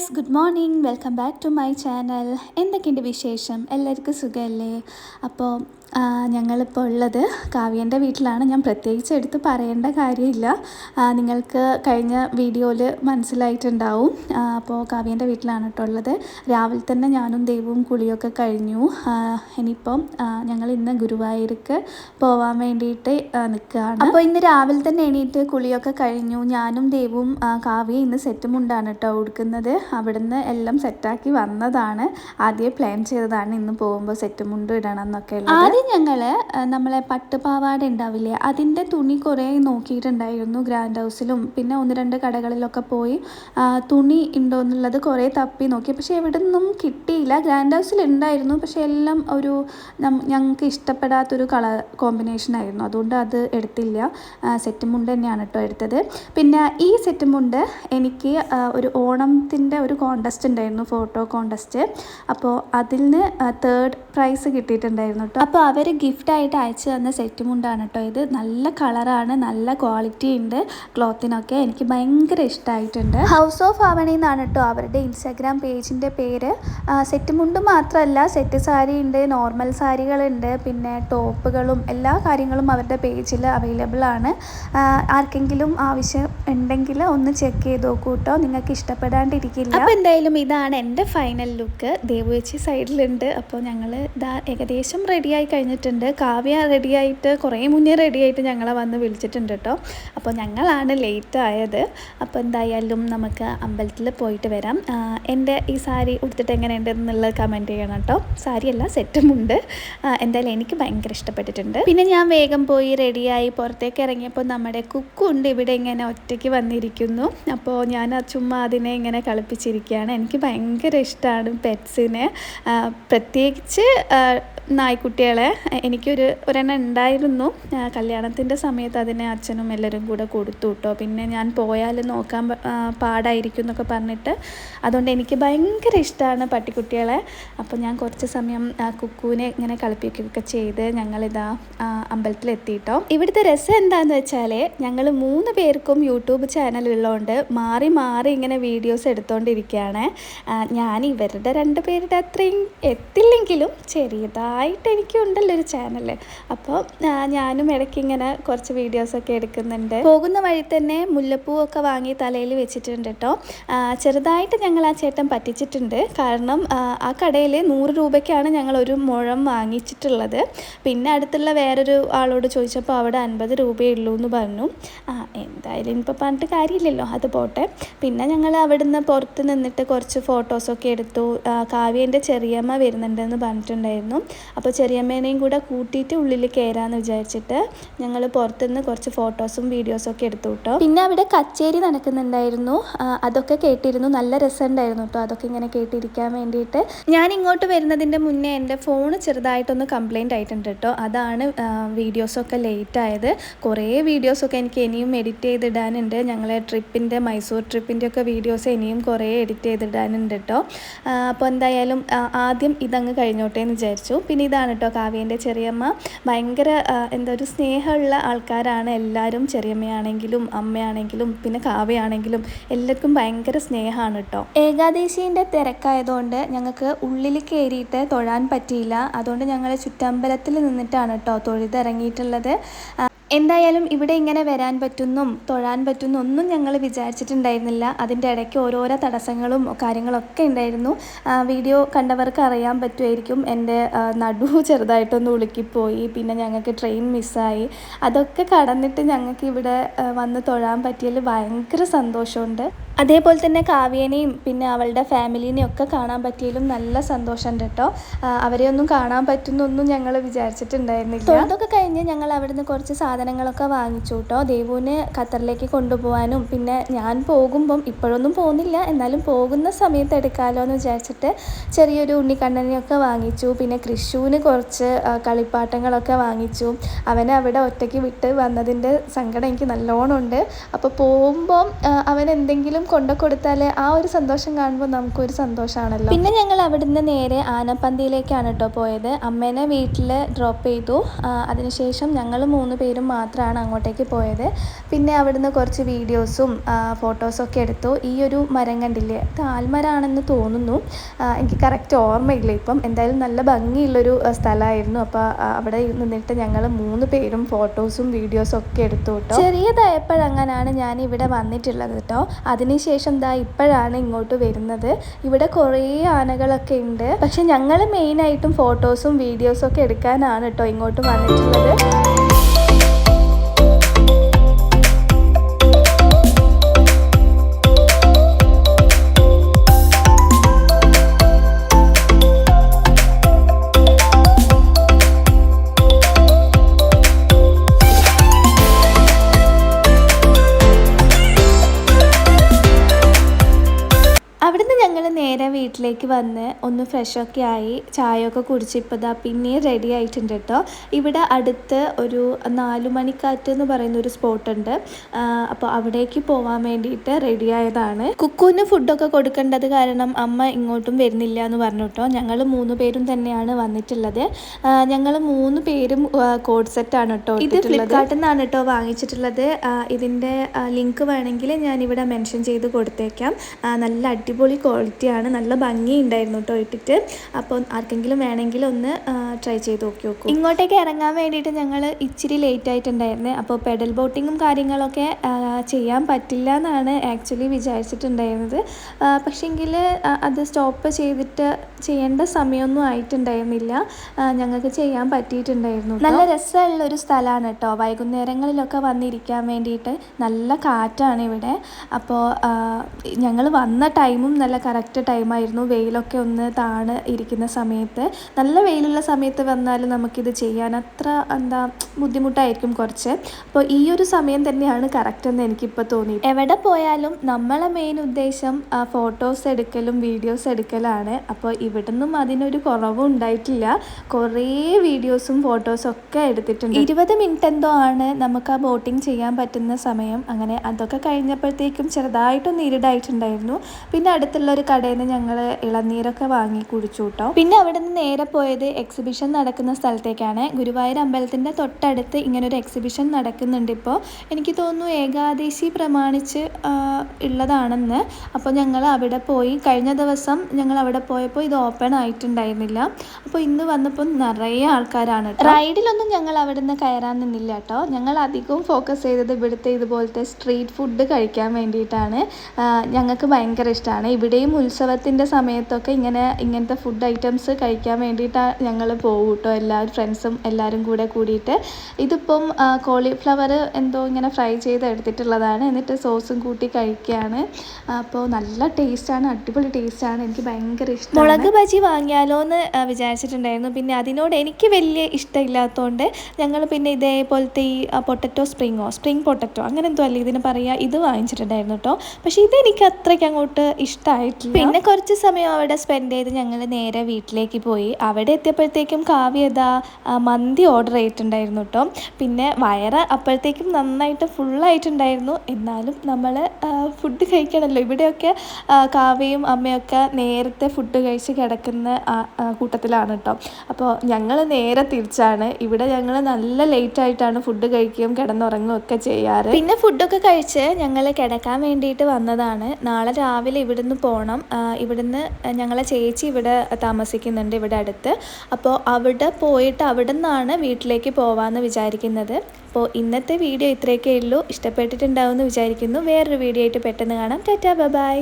Guys good morning. Welcome back to my channel. എന്തൊക്കെയുണ്ട് വിശേഷം? എല്ലാവർക്കും സുഖമല്ലേ? അപ്പോൾ ഞങ്ങളിപ്പോൾ ഉള്ളത് കാവ്യന്റെ വീട്ടിലാണ്. ഞാൻ പ്രത്യേകിച്ച് എടുത്ത് പറയേണ്ട കാര്യമില്ല. നിങ്ങൾക്ക് കഴിഞ്ഞ വീഡിയോയിൽ മനസ്സിലായിട്ടുണ്ടാവും. അപ്പോൾ കാവ്യന്റെ വീട്ടിലാണ് കേട്ടോ ഉള്ളത്. രാവിലെ തന്നെ ഞാനും ദൈവവും കുളിയൊക്കെ കഴിഞ്ഞു. ഇനിയിപ്പം ഞങ്ങൾ ഇന്ന് ഗുരുവായൂർക്ക് പോവാൻ വേണ്ടിയിട്ട് നിൽക്കുകയാണ്. അപ്പോൾ ഇന്ന് രാവിലെ തന്നെ എണീറ്റ് കുളിയൊക്കെ കഴിഞ്ഞു. ഞാനും ദൈവവും കാവ്യ ഇന്ന് സെറ്റ് മുണ്ടാണ് കേട്ടോ ഉടുക്കുന്നത്. അവിടുന്ന് എല്ലാം സെറ്റാക്കി വന്നതാണ്. ആദ്യം പ്ലാൻ ചെയ്തതാണ് ഇന്ന് പോകുമ്പോൾ സെറ്റ് മുണ്ട് ഇടണം എന്നൊക്കെ ഉള്ളത്. ആദ്യം ഞങ്ങൾ നമ്മളെ പട്ടുപാവാട ഉണ്ടാവില്ലേ അതിന്റെ തുണി കുറേ നോക്കിയിട്ടുണ്ടായിരുന്നു ഗ്രാൻഡ് ഹൗസിലും. പിന്നെ ഒന്ന് രണ്ട് കടകളിലൊക്കെ പോയി തുണി ഉണ്ടോ എന്നുള്ളത് കുറേ തപ്പി നോക്കി. പക്ഷേ എവിടെ നിന്നും കിട്ടിയില്ല. ഗ്രാൻഡ് ഹൗസിൽ ഉണ്ടായിരുന്നു. പക്ഷേ എല്ലാം ഒരു ഞങ്ങൾക്ക് ഇഷ്ടപ്പെടാത്തൊരു കളർ കോമ്പിനേഷൻ ആയിരുന്നു. അതുകൊണ്ട് അത് എടുത്തില്ല. സെറ്റ് മുണ്ട് തന്നെയാണ് കേട്ടോ എടുത്തത്. പിന്നെ ഈ സെറ്റ് മുണ്ട് എനിക്ക് ഒരു ഓണത്തിന്റെ ഒരു കോണ്ടസ്റ്റ് ഉണ്ടായിരുന്നു ഫോട്ടോ കോണ്ടസ്റ്റ്. അപ്പോൾ അതിൽ നിന്ന് തേർഡ് പ്രൈസ് കിട്ടിയിട്ടുണ്ടായിരുന്നു കേട്ടോ. അപ്പോൾ അവർ ഗിഫ്റ്റായിട്ട് അയച്ചു തന്ന സെറ്റ് മുണ്ടാണ് കേട്ടോ ഇത്. നല്ല കളറാണ് നല്ല ക്വാളിറ്റി ഉണ്ട്. ക്ലോത്തിനൊക്കെ എനിക്ക് ഭയങ്കര ഇഷ്ടമായിട്ടുണ്ട് ഹൗസ് ഓഫ് ആവണി എന്നാണ് കേട്ടോ അവരുടെ ഇൻസ്റ്റാഗ്രാം പേജിന്റെ പേര്. സെറ്റ് മുണ്ട് മാത്രമല്ല സെറ്റ് സാരി ഉണ്ട് നോർമൽ സാരികളുണ്ട് പിന്നെ ടോപ്പുകളും എല്ലാ കാര്യങ്ങളും അവരുടെ പേജിൽ അവൈലബിൾ ആണ്. ആർക്കെങ്കിലും ആവശ്യം ഉണ്ടെങ്കിൽ ഒന്ന് ചെക്ക് ചെയ്ത് നോക്കൂ കേട്ടോ നിങ്ങൾക്ക് ഇഷ്ടപ്പെടാണ്ടിരിക്കില്ല. അപ്പോൾ എന്തായാലും ഇതാണ് എന്റെ ഫൈനൽ ലുക്ക് ദേവുവച്ചി സൈഡിലുണ്ട് അപ്പോൾ ഞങ്ങൾ ഇതാ ഏകദേശം റെഡിയായി കഴിഞ്ഞിട്ടുണ്ട്. കാവ്യ റെഡിയായിട്ട് കുറേ മുന്നേ റെഡിയായിട്ട് ഞങ്ങളെ വന്ന് വിളിച്ചിട്ടുണ്ട് കേട്ടോ. അപ്പോൾ ഞങ്ങളാണ് ലേറ്റ് ആയത്. അപ്പോൾ എന്തായാലും നമുക്ക് അമ്പലത്തിൽ പോയിട്ട് വരാം. എന്റെ ഈ സാരി ഉടുത്തിട്ട് എങ്ങനെയുണ്ട് എന്നുള്ളത് കമന്റ് ചെയ്യണം കേട്ടോ. സാരിയല്ല സെറ്റുമുണ്ട് എന്തായാലും എനിക്ക് ഭയങ്കര ഇഷ്ടപ്പെട്ടിട്ടുണ്ട്. പിന്നെ ഞാൻ വേഗം പോയി റെഡിയായി പുറത്തേക്ക് ഇറങ്ങിയപ്പോൾ നമ്മുടെ കുക്കുണ്ട് ഇവിടെ ഇങ്ങനെ ഒറ്റയ്ക്ക് വന്നിരിക്കുന്നു. അപ്പോൾ ഞാൻ ചുമ്മാ അതിനെ ഇങ്ങനെ കളിപ്പിച്ചിരിക്കുകയാണ്. എനിക്ക് ഭയങ്കര ഇഷ്ടമാണ് പെറ്റ്സിനെ പ്രത്യേകിച്ച് ആ, എനിക്കൊരു ഒരെണ്ണം ഉണ്ടായിരുന്നു. കല്യാണത്തിന്റെ സമയത്ത് അതിനെ അച്ഛനും എല്ലാവരും കൂടെ കൊടുത്തു കേട്ടോ. പിന്നെ ഞാൻ പോയാൽ നോക്കാൻ പാടായിരിക്കും എന്നൊക്കെ പറഞ്ഞിട്ട് അതുകൊണ്ട് എനിക്ക് ഭയങ്കര ഇഷ്ടമാണ് പട്ടിക്കുട്ടികളെ. അപ്പോൾ ഞാൻ കുറച്ച് സമയം കുക്കുവിനെ ഇങ്ങനെ കളിപ്പിക്കുകയൊക്കെ ചെയ്ത് ഞങ്ങളിതാ അമ്പലത്തിലെത്തിയിട്ടോ ഇവിടുത്തെ രസം എന്താണെന്ന് വെച്ചാൽ ഞങ്ങൾ മൂന്ന് പേർക്കും യൂട്യൂബ് ചാനൽ ഉള്ളതുകൊണ്ട് മാറി മാറി ഇങ്ങനെ വീഡിയോസ് എടുത്തുകൊണ്ടിരിക്കുകയാണ് ഞാൻ ഇവരുടെ രണ്ട് പേരുടെ അത്രയും എത്തില്ലെങ്കിലും ചെറിയതായിട്ട് എനിക്കുണ്ടല്ലോ ഒരു ചാനൽ അപ്പോൾ ഞാനും ഇടയ്ക്ക് ഇങ്ങനെ കുറച്ച് വീഡിയോസൊക്കെ എടുക്കുന്നുണ്ട്. പോകുന്ന വഴി തന്നെ മുല്ലപ്പൂവൊക്കെ വാങ്ങി തലയിൽ വെച്ചിട്ടുണ്ട് കേട്ടോ ചെറുതായിട്ട് ഞങ്ങൾ ആ ചേട്ടൻ പറ്റിച്ചിട്ടുണ്ട്. കാരണം ആ, കടയിൽ നൂറ് രൂപയ്ക്കാണ് ഞങ്ങൾ ഒരു മുഴം വാങ്ങിച്ചിട്ടുള്ളത്. പിന്നെ അടുത്തുള്ള വേറൊരു ആളോട് ചോദിച്ചപ്പോൾ അവിടെ അൻപത് രൂപയേ ഉള്ളൂ എന്ന് പറഞ്ഞു. ആ എന്തായാലും ഇപ്പോൾ പറഞ്ഞിട്ട് കാര്യമില്ലല്ലോ അത് പോട്ടെ. പിന്നെ ഞങ്ങൾ അവിടുന്ന് പുറത്ത് നിന്നിട്ട് കുറച്ച് ഫോട്ടോസൊക്കെ എടുത്തു. കാവ്യന്റെ ചെറിയമ്മ വരുന്നുണ്ടെന്ന് പറഞ്ഞിട്ടുണ്ടായിരുന്നു. അപ്പോൾ ചെറിയമ്മേനെയും കൂടെ കൂട്ടിയിട്ട് ഉള്ളിൽ കയറാമെന്ന് വിചാരിച്ചിട്ട് ഞങ്ങൾ പുറത്തുനിന്ന് കുറച്ച് ഫോട്ടോസും വീഡിയോസും ഒക്കെ എടുത്തു കേട്ടോ. പിന്നെ അവിടെ കച്ചേരി നടക്കുന്നുണ്ടായിരുന്നു. അതൊക്കെ കേട്ടിരുന്നു. നല്ല രസമുണ്ടായിരുന്നു കേട്ടോ. അതൊക്കെ ഇങ്ങനെ കേട്ടിരിക്കാൻ വേണ്ടിയിട്ട്. ഞാൻ ഇങ്ങോട്ട് വരുന്നതിന്റെ മുന്നേ എന്റെ ഫോൺ ചെറുതായിട്ടൊന്ന് കംപ്ലയിന്റ് ആയിട്ടുണ്ട് കേട്ടോ. അതാണ് വീഡിയോസൊക്കെ ലേറ്റ് ആയത്. കുറേ വീഡിയോസൊക്കെ എനിക്ക് ഇനിയും എഡിറ്റ് ചെയ്തിടാനുണ്ട്. ഞങ്ങളെ ട്രിപ്പിന്റെ മൈസൂർ ട്രിപ്പിന്റെ ഒക്കെ വീഡിയോസ് ഇനിയും കുറേ എഡിറ്റ് ചെയ്തിടാനുണ്ട് കേട്ടോ. അപ്പോൾ എന്തായാലും ആദ്യം ഇതങ്ങ് കഴിഞ്ഞോട്ടെ എന്ന് വിചാരിച്ചു. പിന്നെ ഇതാണ് കേട്ടോ കാവ്യേന്റെ ചെറിയമ്മ ഭയങ്കര എന്താ ഒരു സ്നേഹമുള്ള ആൾക്കാരാണ് എല്ലാവരും. ചെറിയമ്മയാണെങ്കിലും അമ്മയാണെങ്കിലും പിന്നെ കാവ്യയാണെങ്കിലും എല്ലാവർക്കും ഭയങ്കര സ്നേഹമാണ് കേട്ടോ. ഏകാദശീന്റെ തിരക്കായതുകൊണ്ട് ഞങ്ങൾക്ക് ഉള്ളിൽ കയറിയിട്ട് തൊഴാൻ പറ്റിയില്ല. അതുകൊണ്ട് ഞങ്ങൾ ചുറ്റമ്പലത്തിൽ നിന്നിട്ടാണ് കേട്ടോ തൊഴുതിറങ്ങിയിട്ടുള്ളത്. എന്തായാലും ഇവിടെ ഇങ്ങനെ വരാൻ പറ്റുന്നും തൊഴാൻ പറ്റുന്നും ഒന്നും ഞങ്ങൾ വിചാരിച്ചിട്ടുണ്ടായിരുന്നില്ല. അതിന്റെ ഇടയ്ക്ക് ഓരോരോ തടസ്സങ്ങളും കാര്യങ്ങളൊക്കെ ഉണ്ടായിരുന്നു. വീഡിയോ കണ്ടവർക്ക് അറിയാൻ പറ്റുമായിരിക്കും. എന്റെ നടു ചെറുതായിട്ടൊന്ന് ഉളുക്കിപ്പോയി. പിന്നെ ഞങ്ങൾക്ക് ട്രെയിൻ മിസ്സായി അതൊക്കെ കടന്നിട്ട് ഞങ്ങൾക്ക് ഇവിടെ വന്ന് തൊഴാൻ പറ്റിയതിൽ ഭയങ്കര സന്തോഷമുണ്ട്. അതേപോലെ തന്നെ കാവ്യേനെയും പിന്നെ അവളുടെ ഫാമിലീനെയും ഒക്കെ കാണാൻ പറ്റിയതിലും നല്ല സന്തോഷമുണ്ട് കേട്ടോ. അവരെ അവരെയൊന്നും കാണാൻ പറ്റുന്നൊന്നും ഞങ്ങൾ വിചാരിച്ചിട്ടുണ്ടായിരുന്നില്ല. അതൊക്കെ കഴിഞ്ഞ് ഞങ്ങൾ അവിടുന്ന് കുറച്ച് സാധനങ്ങളൊക്കെ വാങ്ങിച്ചു കേട്ടോ. ദേവുവിനെ ഖത്തറിലേക്ക് കൊണ്ടുപോകാനും പിന്നെ ഞാൻ പോകുമ്പം ഇപ്പോഴൊന്നും പോകുന്നില്ല. എന്നാലും പോകുന്ന സമയത്ത് എടുക്കാമല്ലോ എന്ന് വിചാരിച്ചിട്ട് ചെറിയൊരു ഉണ്ണിക്കണ്ണനെയൊക്കെ വാങ്ങിച്ചു. പിന്നെ കൃഷുവിന് കുറച്ച് കളിപ്പാട്ടങ്ങളൊക്കെ വാങ്ങിച്ചു. അവനെ അവിടെ ഒറ്റയ്ക്ക് വിട്ട് വന്നതിന്റെ സങ്കടം എനിക്ക് നല്ലോണം ഉണ്ട്. അപ്പോൾ പോകുമ്പം അവൻ എന്തെങ്കിലും കൊണ്ടു കൊടുത്താൽ ആ ഒരു സന്തോഷം കാണുമ്പോൾ നമുക്കൊരു സന്തോഷമാണല്ലോ പിന്നെ ഞങ്ങൾ അവിടുന്ന് നേരെ ആനപ്പന്തിയിലേക്കാണ് കേട്ടോ പോയത്. അമ്മേനെ വീട്ടിൽ ഡ്രോപ്പ് ചെയ്തു. അതിനുശേഷം ഞങ്ങൾ മൂന്ന് പേരും മാത്രമാണ് അങ്ങോട്ടേക്ക് പോയത്. പിന്നെ അവിടുന്ന് കുറച്ച് വീഡിയോസും ഫോട്ടോസും ഒക്കെ എടുത്തു. ഈ ഒരു മരം കണ്ടില്ലേ? ഇത് ആൽമരാണെന്ന് തോന്നുന്നു. എനിക്ക് കറക്റ്റ് ഓർമ്മയില്ല ഇപ്പം. എന്തായാലും നല്ല ഭംഗിയുള്ളൊരു സ്ഥലമായിരുന്നു. അപ്പോൾ അവിടെ നിന്നിട്ട് ഞങ്ങൾ മൂന്ന് പേരും ഫോട്ടോസും വീഡിയോസും ഒക്കെ എടുത്തു കേട്ടോ ചെറിയതായപ്പോഴങ്ങനാണ് ഞാൻ ഇവിടെ വന്നിട്ടുള്ളത് കേട്ടോ അതിനുശേഷം ദാ ഇപ്പോഴാണ് ഇങ്ങോട്ട് വരുന്നത്. ഇവിടെ കുറേ ആനകളൊക്കെ ഉണ്ട്. പക്ഷെ ഞങ്ങൾ മെയിനായിട്ടും ഫോട്ടോസും വീഡിയോസും ഒക്കെ എടുക്കാനാണ് കേട്ടോ ഇങ്ങോട്ട് വന്നിട്ടുള്ളത്. നേരെ വീട്ടിലേക്ക് വന്ന് ഒന്ന് ഫ്രഷൊക്കെ ആയി ചായയൊക്കെ കുടിച്ച് ഇപ്പോൾ ദാ പിന്നെയും റെഡി ആയിട്ടുണ്ട് കേട്ടോ ഇവിടെ അടുത്ത് ഒരു നാലുമണിക്കാറ്റ് എന്ന് പറയുന്ന ഒരു സ്പോട്ട് ഉണ്ട്. അപ്പോൾ അവിടേക്ക് പോകാൻ വേണ്ടിയിട്ട് റെഡി ആയതാണ്. കുക്കുവിന് ഫുഡൊക്കെ കൊടുക്കേണ്ടത് കാരണം അമ്മ ഇങ്ങോട്ടും വരുന്നില്ല എന്ന് പറഞ്ഞു കേട്ടോ ഞങ്ങൾ മൂന്ന് പേരും തന്നെയാണ് വന്നിട്ടുള്ളത്. ഞങ്ങൾ മൂന്ന് പേരും കോഡ് സെറ്റാണ് കേട്ടോ ഇത് ഫ്ലിപ്കാർട്ടിൽ നിന്നാണ് കേട്ടോ വാങ്ങിച്ചിട്ടുള്ളത്. ഇതിന്റെ ലിങ്ക് വേണമെങ്കിൽ ഞാനിവിടെ മെൻഷൻ ചെയ്ത് കൊടുത്തേക്കാം. നല്ല അടിപൊളി ക്വാളിറ്റിയാണ് നല്ല ഭംഗി ഉണ്ടായിരുന്നു കേട്ടോ ഇട്ടിട്ട്. അപ്പോൾ ആർക്കെങ്കിലും വേണമെങ്കിൽ ഒന്ന് ട്രൈ ചെയ്ത് നോക്കി നോക്കൂ. ഇങ്ങോട്ടേക്ക് ഇറങ്ങാൻ വേണ്ടിയിട്ട് ഞങ്ങൾ ഇച്ചിരി ലേറ്റ് ആയിട്ടുണ്ടായിരുന്നു. അപ്പോൾ പെഡൽ ബോട്ടിങ്ങും കാര്യങ്ങളൊക്കെ ചെയ്യാൻ പറ്റില്ല എന്നാണ് ആക്ച്വലി വിചാരിച്ചിട്ടുണ്ടായിരുന്നത് പക്ഷേങ്കിൽ അത് സ്റ്റോപ്പ് ചെയ്തിട്ട് ചെയ്യേണ്ട സമയമൊന്നും ആയിട്ടുണ്ടായിരുന്നില്ല. ഞങ്ങൾക്ക് ചെയ്യാൻ പറ്റിയിട്ടുണ്ടായിരുന്നു നല്ല രസമുള്ള ഒരു സ്ഥലമാണ് കേട്ടോ വൈകുന്നേരങ്ങളിലൊക്കെ വന്നിരിക്കാൻ വേണ്ടിയിട്ട് നല്ല കാറ്റാണ് ഇവിടെ. അപ്പോൾ ഞങ്ങൾ വന്ന ടൈമും നല്ല കറക്റ്റ് ടൈമായിരുന്നു വെയിലൊക്കെ ഒന്ന് താണ് ഇരിക്കുന്ന സമയത്ത്. നല്ല വെയിലുള്ള സമയത്ത് വന്നാൽ നമുക്കിത് ചെയ്യാൻ അത്ര എന്താ ബുദ്ധിമുട്ടായിരിക്കും കുറച്ച്. അപ്പോൾ ഈ ഒരു സമയം തന്നെയാണ് കറക്റ്റ് എന്ന് എനിക്കിപ്പോൾ തോന്നി എവിടെ പോയാലും നമ്മളെ മെയിൻ ഉദ്ദേശം ഫോട്ടോസ് എടുക്കലും വീഡിയോസ് എടുക്കലാണ്. അപ്പോൾ ഇവിടുന്നും അതിനൊരു കുറവും ഉണ്ടായിട്ടില്ല. കുറേ വീഡിയോസും ഫോട്ടോസും ഒക്കെ എടുത്തിട്ടുണ്ട്. ഇരുപത് മിനിറ്റ് എന്തോ ആണ് നമുക്ക് ആ ബോട്ടിംഗ് ചെയ്യാൻ പറ്റുന്ന സമയം. അങ്ങനെ അതൊക്കെ കഴിഞ്ഞപ്പോഴത്തേക്കും ചെറുതായിട്ടൊന്ന് ഇരുടായിട്ടുണ്ടായിരുന്നു. പിന്നെ അടുത്തുള്ള ഒരു കടയിൽ നിന്ന് ഞങ്ങൾ ഇളനീരൊക്കെ വാങ്ങി കുടിച്ചു കേട്ടോ പിന്നെ അവിടെ നിന്ന് നേരെ പോയത് എക്സിബിഷൻ നടക്കുന്ന സ്ഥലത്തേക്കാണ്. ഗുരുവായൂർ അമ്പലത്തിന്റെ തൊട്ടടുത്ത് ഇങ്ങനെ ഒരു എക്സിബിഷൻ നടക്കുന്നുണ്ട് ഇപ്പോൾ എനിക്ക് തോന്നുന്നു ഏകാദശി പ്രമാണിച്ച് ഉള്ളതാണെന്ന്. അപ്പോൾ ഞങ്ങൾ അവിടെ പോയി. കഴിഞ്ഞ ദിവസം ഞങ്ങൾ അവിടെ പോയപ്പോൾ ഇത് ഓപ്പൺ ആയിട്ടുണ്ടായിരുന്നില്ല. അപ്പോൾ ഇന്ന് വന്നപ്പോൾ നിറയെ ആൾക്കാരാണ്. റൈഡിലൊന്നും ഞങ്ങൾ അവിടെ നിന്ന് കയറാൻ നിന്നില്ല കേട്ടോ ഞങ്ങൾ അധികവും ഫോക്കസ് ചെയ്തത് ഇവിടുത്തെ ഇതുപോലത്തെ സ്ട്രീറ്റ് ഫുഡ് കഴിക്കാൻ വേണ്ടിയിട്ടാണ്. ഞങ്ങൾക്ക് ഭയങ്കര ഇഷ്ടമാണ്. ഇവിടെയും ഉത്സവത്തിന്റെ സമയത്തൊക്കെ ഇങ്ങനെ ഇങ്ങനത്തെ ഫുഡ് ഐറ്റംസ് കഴിക്കാൻ വേണ്ടിയിട്ടാണ് ഞങ്ങൾ പോകും കേട്ടോ. എല്ലാവരും ഫ്രണ്ട്സും എല്ലാവരും കൂടെ കൂടിയിട്ട്. ഇതിപ്പം കോളിഫ്ലവർ എന്തോ ഇങ്ങനെ ഫ്രൈ ചെയ്ത് എടുത്തിട്ടുള്ളതാണ്. എന്നിട്ട് സോസും കൂട്ടി കഴിക്കുകയാണ് അപ്പോൾ നല്ല ടേസ്റ്റാണ് അടിപൊളി ടേസ്റ്റാണ് എനിക്ക് ഭയങ്കര ഇഷ്ടം മുളക് ബജി വാങ്ങിയാലോ എന്ന് വിചാരിച്ചിട്ടുണ്ടായിരുന്നു. പിന്നെ അതിനോട് എനിക്ക് വലിയ ഇഷ്ടമില്ലാത്തതുകൊണ്ട് ഞങ്ങൾ പിന്നെ ഇതേപോലത്തെ ഈ പൊട്ടറ്റോ സ്പ്രിങ്ങോ സ്പ്രിങ് പൊട്ടറ്റോ അങ്ങനെ എന്തോ അല്ലേ ഇതിന് പറയുക ഇത് വാങ്ങിച്ചിട്ടുണ്ടായിരുന്നു കേട്ടോ. പക്ഷേ ഇതെനിക്ക് അത്രയ്ക്ക് അങ്ങോട്ട് ഇഷ്ടമായിട്ടില്ല പിന്നെ കുറച്ച് സമയം അവിടെ സ്പെൻഡ് ചെയ്ത് ഞങ്ങൾ നേരെ വീട്ടിലേക്ക് പോയി. അവിടെ എത്തിയപ്പോഴത്തേക്കും കാവ്യത മന്തി ഓർഡർ ചെയ്തിട്ടുണ്ടായിരുന്നു കേട്ടോ പിന്നെ വയറ് അപ്പോഴത്തേക്കും നന്നായിട്ട് ഫുള്ളായിട്ടുണ്ടായിരുന്നു എന്നാലും നമ്മൾ ഫുഡ് കഴിക്കണമല്ലോ ഇവിടെയൊക്കെ കാവ്യയും അമ്മയൊക്കെ നേരത്തെ ഫുഡ് കഴിച്ച് കിടക്കുന്ന കൂട്ടത്തിലാണ് കേട്ടോ അപ്പോൾ ഞങ്ങൾ നേരെ തിരിച്ചാണ്. ഇവിടെ ഞങ്ങൾ നല്ല ലേറ്റ് ആയിട്ടാണ് ഫുഡ് കഴിക്കുകയും കിടന്നുറങ്ങുകയും ഒക്കെ ചെയ്യാറ്. പിന്നെ ഫുഡൊക്കെ കഴിച്ച് ഞങ്ങൾ കിടക്കാൻ വേണ്ടിയിട്ട് വന്നതാണ്. നാളെ രാവിലെ ഇവിടുന്ന് പോകണം ഇവിടുന്ന് ഞങ്ങളെ ചേച്ചി ഇവിടെ താമസിക്കുന്നുണ്ട് ഇവിടെ അടുത്ത്. അപ്പോൾ അവിടെ പോയിട്ട് അവിടെ നിന്നാണ് വീട്ടിലേക്ക് പോവാമെന്ന് വിചാരിക്കുന്നത്. അപ്പോൾ ഇന്നത്തെ വീഡിയോ ഇത്രയൊക്കെ ഉള്ളൂ. ഇഷ്ടപ്പെട്ടിട്ടുണ്ടാവുമെന്ന് വിചാരിക്കുന്നു. വേറൊരു വീഡിയോ ആയിട്ട് പെട്ടെന്ന് കാണാം. Tata bye.